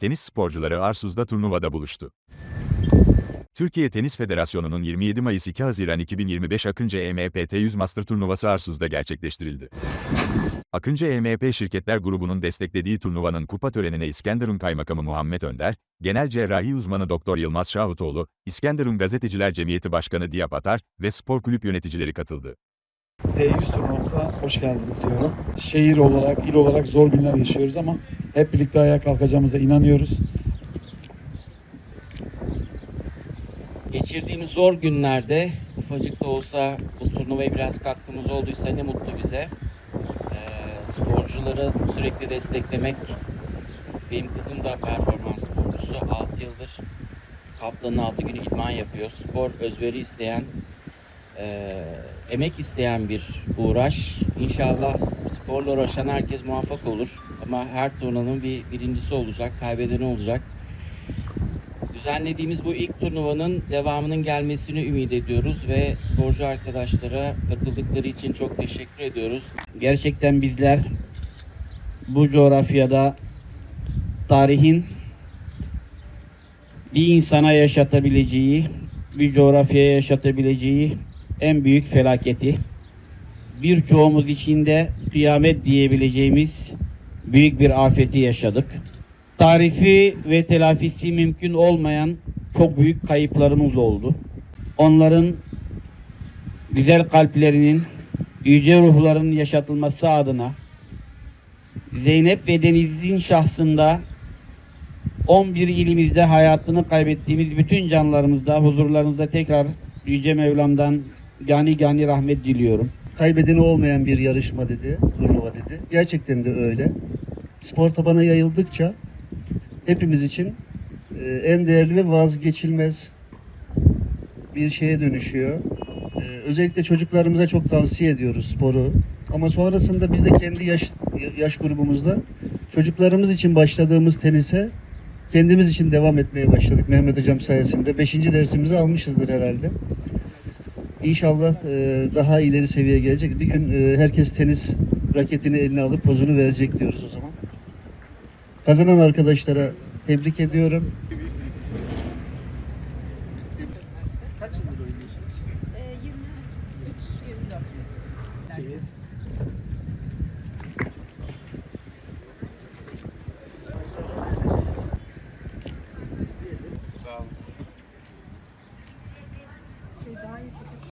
tenis sporcuları Arsuz'da turnuvada buluştu. Türkiye Tenis Federasyonu'nun 27 Mayıs 2 Haziran 2025 Akıncı EMPT 100 Master turnuvası Arsuz'da gerçekleştirildi. Akıncı EMP Şirketler Grubu'nun desteklediği turnuvanın kupa törenine İskenderun Kaymakamı Muhammed Önder, Genel Cerrahi Uzmanı Doktor Yılmaz Şahutoğlu, İskenderun Gazeteciler Cemiyeti Başkanı Diyap Atar ve spor kulüp yöneticileri katıldı. T100 turnuvamıza hoş geldiniz diyorum. Şehir olarak, il olarak zor günler yaşıyoruz ama hep birlikte ayağa kalkacağımıza inanıyoruz. Geçirdiğimiz zor günlerde ufacık da olsa bu turnuvaya biraz katkımız olduysa ne mutlu bize. Ee, sporcuları sürekli desteklemek. Benim kızım da performans sporcusu. 6 yıldır haftanın 6 günü idman yapıyor. Spor özveri isteyen, e, emek isteyen bir uğraş. İnşallah sporla uğraşan herkes muvaffak olur. Ama her turnuvanın bir birincisi olacak, kaybedeni olacak. Düzenlediğimiz bu ilk turnuvanın devamının gelmesini ümit ediyoruz ve sporcu arkadaşlara katıldıkları için çok teşekkür ediyoruz. Gerçekten bizler bu coğrafyada tarihin bir insana yaşatabileceği, bir coğrafyaya yaşatabileceği en büyük felaketi, birçoğumuz için de kıyamet diyebileceğimiz büyük bir afeti yaşadık tarifi ve telafisi mümkün olmayan çok büyük kayıplarımız oldu. Onların güzel kalplerinin, yüce ruhlarının yaşatılması adına Zeynep ve Deniz'in şahsında 11 ilimizde hayatını kaybettiğimiz bütün canlarımızda huzurlarınızda tekrar Yüce Mevlam'dan gani gani rahmet diliyorum. kaybedeni olmayan bir yarışma dedi, turnuva dedi. Gerçekten de öyle. Spor tabana yayıldıkça hepimiz için e, en değerli ve vazgeçilmez bir şeye dönüşüyor. E, özellikle çocuklarımıza çok tavsiye ediyoruz sporu. Ama sonrasında biz de kendi yaş yaş grubumuzda çocuklarımız için başladığımız tenise kendimiz için devam etmeye başladık Mehmet Hocam sayesinde. Beşinci dersimizi almışızdır herhalde. İnşallah e, daha ileri seviyeye gelecek. Bir gün e, herkes tenis raketini eline alıp pozunu verecek diyoruz o zaman. Kazanan arkadaşlara tebrik ediyorum. Kaç yıldır oynuyorsunuz? Ee, 23 24 dersiniz.